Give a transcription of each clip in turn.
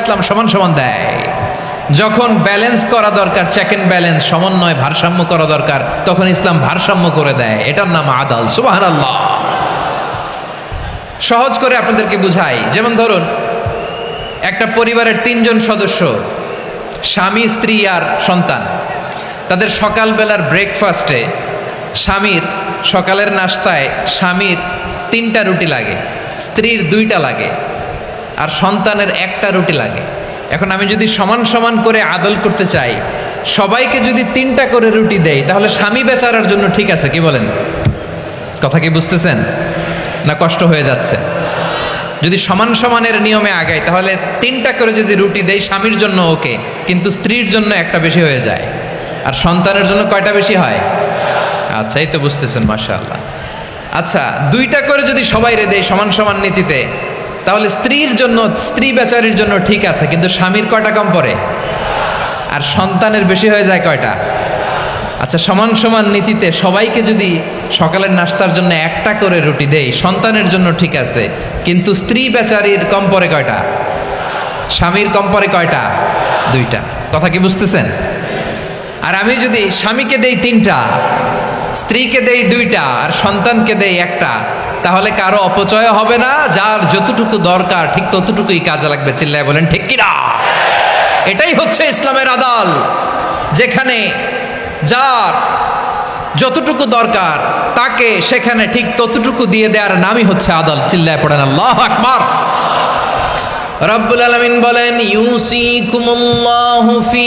ইসলাম সমান সমান দেয়। যখন ব্যালেন্স করা দরকার চেক অ্যান্ড ব্যালেন্স সমন্বয়, ভারসাম্য করা দরকার, তখন ইসলাম ভারসাম্য করে দেয়। এটার নাম আদাল। সুবাহ আল্লাহ সহজ করে আপনাদেরকে বুঝাই। যেমন ধরুন, একটা পরিবারের তিনজন সদস্য, স্বামী, স্ত্রী আর সন্তান। তাদের সকালবেলার ব্রেকফাস্টে স্বামীর সকালের নাস্তায় স্বামীর তিনটা রুটি লাগে, স্ত্রীর দুইটা লাগে। আর সন্তানের একটা রুটি লাগে। এখন আমি যদি সমান সমান করে আদল করতে চাই, সবাইকে যদি তিনটা করে রুটি দেই তাহলে স্বামী বেচারার জন্য ঠিক আছে, কি বলেন? কথা কি বুঝতেছেন? না কষ্ট হয়ে যাচ্ছে? যদি সমান সমানের নিয়মে আগাই তাহলে তিনটা করে যদি রুটি দেয়, স্বামীর জন্য ওকে, কিন্তু স্ত্রীর জন্য একটা বেশি হয়ে যায়। আর সন্তানের জন্য কয়টা বেশি হয়? আচ্ছা এই তো বুঝতেছেন মাসা আল্লাহ আচ্ছা দুইটা করে যদি সবাই রে দেয় সমান সমান নীতিতে তাহলে স্ত্রীর জন্য, স্ত্রী বেচারির জন্য ঠিক আছে, কিন্তু স্বামীর কয়টা কম পড়ে? আর সন্তানের বেশি হয়ে যায় কয়টা? আচ্ছা সমান সমান নীতিতে সবাইকে যদি সকালের নাস্তার জন্য একটা করে রুটি দেই, সন্তানের জন্য ঠিক আছে, কিন্তু স্ত্রী বেচারির কম পরে কয়টা? স্বামীর কম পরে কয়টা? দুইটা। কথা কি বুঝতেছেন? আর আমি যদি স্বামীকে দেই তিনটা, স্ত্রীকে দেই দুইটা, আর সন্তানকে দেই একটা তাহলে কারও অপচয় হবে না, যার যতটুকু দরকার, ঠিক ততটুকুই কাজে লাগবে, চিল্লায় বলেন, ঠিক কিনা? এটাই হচ্ছে ইসলামের আদাল, যেখানে যার যতটুকু দরকার, তাকে সেখানে ঠিক ততটুকু দিয়ে দেওয়ার নামই হচ্ছে আদাল, চিল্লায় পড়েন, আল্লাহ আকবার। রব্বুল আলমিন বলেন, ইউসিকুমুল্লাহু ফি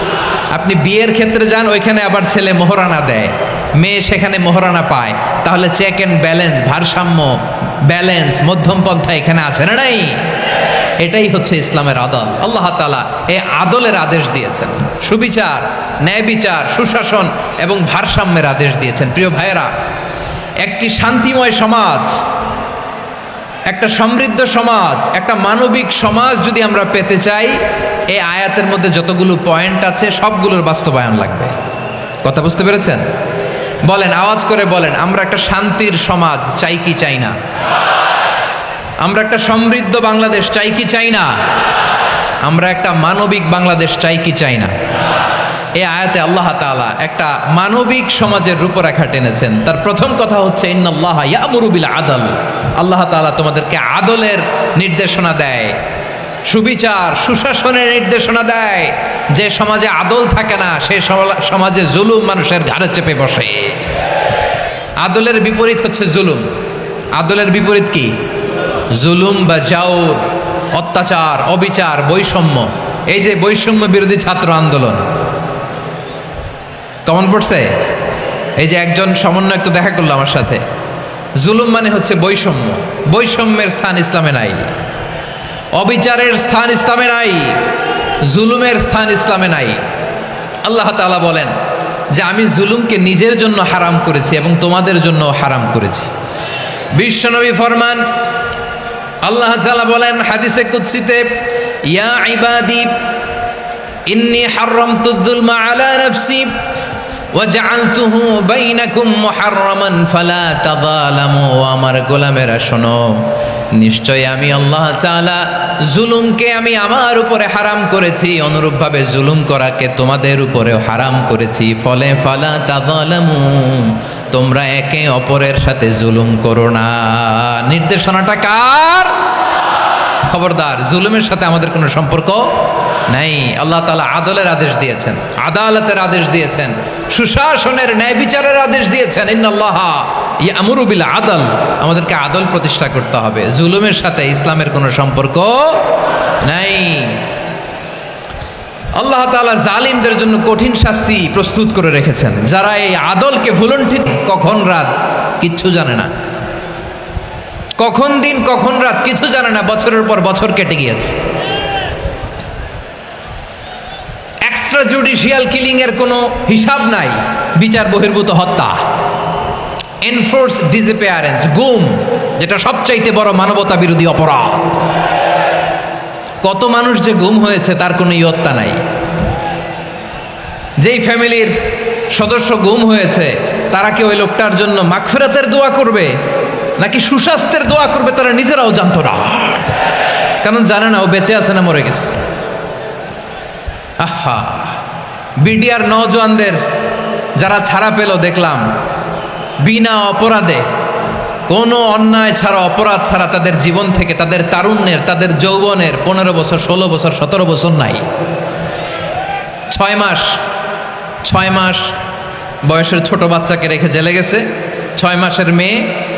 আপনি বিয়ের ক্ষেত্রে যান, ওইখানে আবার ছেলে মোহরানা দেয়। মেয়ে সেখানে মোহরানা পায়। তাহলে চেক অ্যান্ড ব্যালেন্স ভারসাম্য ব্যালেন্স মধ্যম পন্থা এখানে আছে না নাই? এটাই হচ্ছে ইসলামের আদল। আল্লাহ তালা এ আদলের আদেশ দিয়েছেন। সুবিচার ন্যায় বিচার সুশাসন এবং ভারসাম্যের আদেশ দিয়েছেন। প্রিয় ভাইয়েরা, একটি শান্তিময় সমাজ একটা সমৃদ্ধ সমাজ, একটা মানবিক সমাজ যদি আমরা পেতে চাই, এই আয়াতের মধ্যে যতগুলো পয়েন্ট আছে, সবগুলোর বাস্তবায়ন লাগবে। কথা বুঝতে পেরেছেন? বলেন, আওয়াজ করে বলেন, আমরা একটা শান্তির সমাজ, চাই কি চাই না? আমরা একটা সমৃদ্ধ বাংলাদেশ, চাই কি চাই না? আমরা একটা মানবিক বাংলাদেশ, চাই কি চাই না? এই আয়াতে আল্লাহ তাআলা একটা মানবিক সমাজের রূপরেখা টেনেছেন। তার প্রথম কথা হচ্ছে, ইন্নাল্লাহ ইয়ামুরু বিল আদল। আল্লাহ তাআলা তোমাদেরকে আদলের নির্দেশনা দেয়, সুবিচার, সুশাসনের নির্দেশনা দেয়। যে সমাজে আদল থাকে না, সে সমাজে জুলুম মানুষের ঘাড়ে চেপে বসে। আদলের বিপরীত হচ্ছে জুলুম। আদলের বিপরীত কি? জুলুম বা জাউর, অত্যাচার, অবিচার, বৈষম্য। এই যে বৈষম্য বিরোধী ছাত্র আন্দোলন, কমন পড়ছে? এই যে একজন সমন্বয়ক তো দেখা করল আমার সাথে। জুলুম মানে হচ্ছে বৈষম্য। বৈষম্যের স্থান ইসলামে নাই। অবিচারের স্থান ইসলামে নাই। জুলুমের স্থান ইসলামে নাই। আল্লাহ তালা বলেন যে আমি জুলুমকে নিজের জন্য হারাম করেছি এবং তোমাদের জন্য হারাম করেছি। বিশ্বনবী ফরমান আল্লাহ তালা বলেন হাদিসে কুদসিতে, ইয়া ইবাদি, ইন্নি হারামতু যুলমা আলা নাফসি। وجعلته بينكم محرما فلا تظالموا আমার গোলামেরা শোনো নিশ্চয় আমি আল্লাহ তাআলা জুলুমকে আমি আমার উপরে হারাম করেছি অনুরূপভাবে জুলুম করাকে তোমাদের উপরেও হারাম করেছি ফলে ফালা তাযালামু তোমরা একে অপরের সাথে জুলুম করো না নির্দেশনাটা কার খবরদার, জুলুমের সাথে আমাদের কোনো সম্পর্ক নাই। আল্লাহ তালা আদলের আদেশ দিয়েছেন, আদালতের আদেশ দিয়েছেন, সুশাসনের ন্যায় বিচারের আদেশ দিয়েছেন। ইয়ামুরুবিল আদল আমাদেরকে আদল প্রতিষ্ঠা করতে হবে। জুলুমের সাথে ইসলামের কোনো সম্পর্ক নাই। আল্লাহ তাআলা জালিমদের জন্য কঠিন শাস্তি প্রস্তুত করে রেখেছেন। যারা এই আদলকে ভুলণ্ঠিত কখন রাত কিচ্ছু জানে না। কখন দিন, কখন রাত, কিছু জানে না, বছরের পর বছর কেটে গিয়েছে। এক্সট্রা জুডিশিয়াল কিলিং এর কোনো হিসাব নাই, বিচার বহির্ভূত হত্যা। এনফোর্স ডিসঅ্যাপিয়ারেন্স গুম, যেটা সবচাইতে বড় মানবতা বিরোধী অপরাধ। কত মানুষ যে গুম হয়েছে, তার কোনো ইয়ত্তা নাই। যেই ফ্যামিলির সদস্য গুম হয়েছে, তারা কি ওই লোকটার জন্য মাগফিরাতের দোয়া করবে? নাকি সুস্বাস্থ্যের দোয়া করবে তারা নিজেরাও জানতো না? কারণ জানে না, ও বেঁচে আছে না মরে গেছে। আহা, বিডিআর নজওয়ানদের যারা ছাড়া পেল দেখলাম, বিনা অপরাধে, কোনো অন্যায় ছাড়া, অপরাধ ছাড়া তাদের জীবন থেকে, তাদের তারুণ্যের, তাদের যৌবনের পনেরো বছর, ষোলো বছর, সতেরো বছর নাই। ছয় মাস ছয় মাস বয়সের ছোট বাচ্চাকে রেখে জেলে গেছে। ছয় মাসের মেয়ে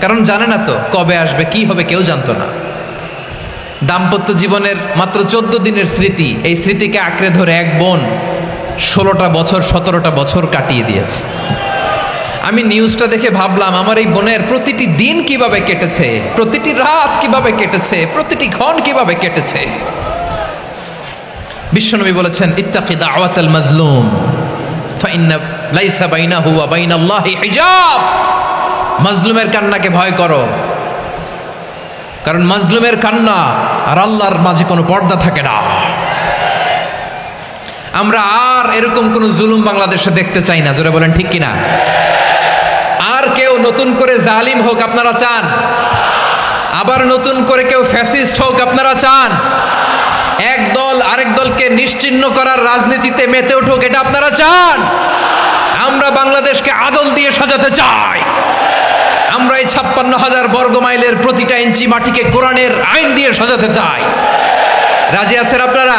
কারণ জানে না তো কবে আসবে, কি হবে, কেউ জানতো না। দাম্পত্য জীবনের মাত্র চোদ্দ দিনের স্মৃতি, এই স্মৃতিকে আঁকড়ে ধরে এক বোন ষোলোটা বছর, সতেরোটা বছর কাটিয়ে দিয়েছে। আমি নিউজটা দেখে ভাবলাম, আমার এই বোনের প্রতিটি দিন কীভাবে কেটেছে, প্রতিটি রাত কীভাবে কেটেছে, প্রতিটি ক্ষণ কীভাবে কেটেছে? বিশ্বনবী বলেছেন, ইত্তাকি দাওয়াতাল মাজলুম, ফাইন্না লাইসা বাইনাহু ওয়া বাইনাল্লাহি হিজাব। মাজলুমের কান্নাকে ভয় করো। কারণ মাজলুমের কান্না আর আল্লাহর মাঝে কোনো পর্দা থাকে না। আমরা আর এরকম কোন জুলুম বাংলাদেশে দেখতে চাই না, জোরে বলেন ঠিক কিনা? আর কেউ নতুন করে জালিম হোক আপনারা চান। আবার নতুন করে কেউ ফ্যাসিস্ট হোক আপনারা চান। এক দল আরেক দলকে নিশ্চিহ্ন করার রাজনীতিতে মেতে উঠুক, এটা আপনারা চান। আমরা বাংলাদেশকে আদল দিয়ে সাজাতে চাই। আমরা এই ছাপ্পান্ন হাজার বর্গ মাইলের প্রতিটা ইঞ্চি মাটিকে কোরআনের আইন দিয়ে সাজাতে চাই। রাজি আছেন আপনারা?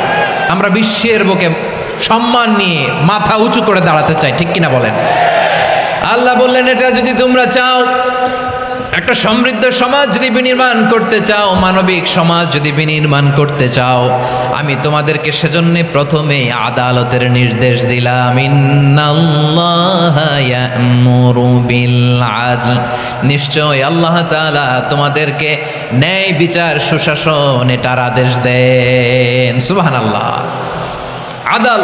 আমরা বিশ্বের বুকে সম্মান নিয়ে মাথা উঁচু করে দাঁড়াতে চাই, ঠিক কিনা বলেন? আল্লাহ বললেন, এটা যদি তোমরা চাও একটা সমৃদ্ধ সমাজ যদি বিনির্মাণ করতে চাও, মানবিক সমাজ যদি বিনির্মাণ করতে চাও, আমি তোমাদেরকে সেজন্য প্রথমে আদালতের নির্দেশ দিলাম। নিশ্চয় আল্লাহ তোমাদেরকে ন্যায় বিচার, সুশাসন, এটার আদেশ দেন। সুবহানাল্লাহ। আদাল।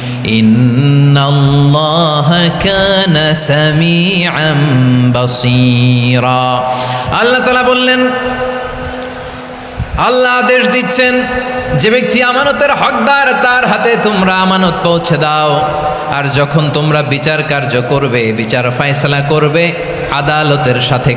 إن الله كان سميعا بصيرا আল্লাহ তালা বললেন আল্লাহ আদেশ দিচ্ছেন যে ব্যক্তি আমানতের হকদার তার হাতে তোমরা আমানত পৌঁছে দাও আর যখন তোমরা বিচার কার্য করবে বিচার ফায়সালা করবে আদালতের সাথে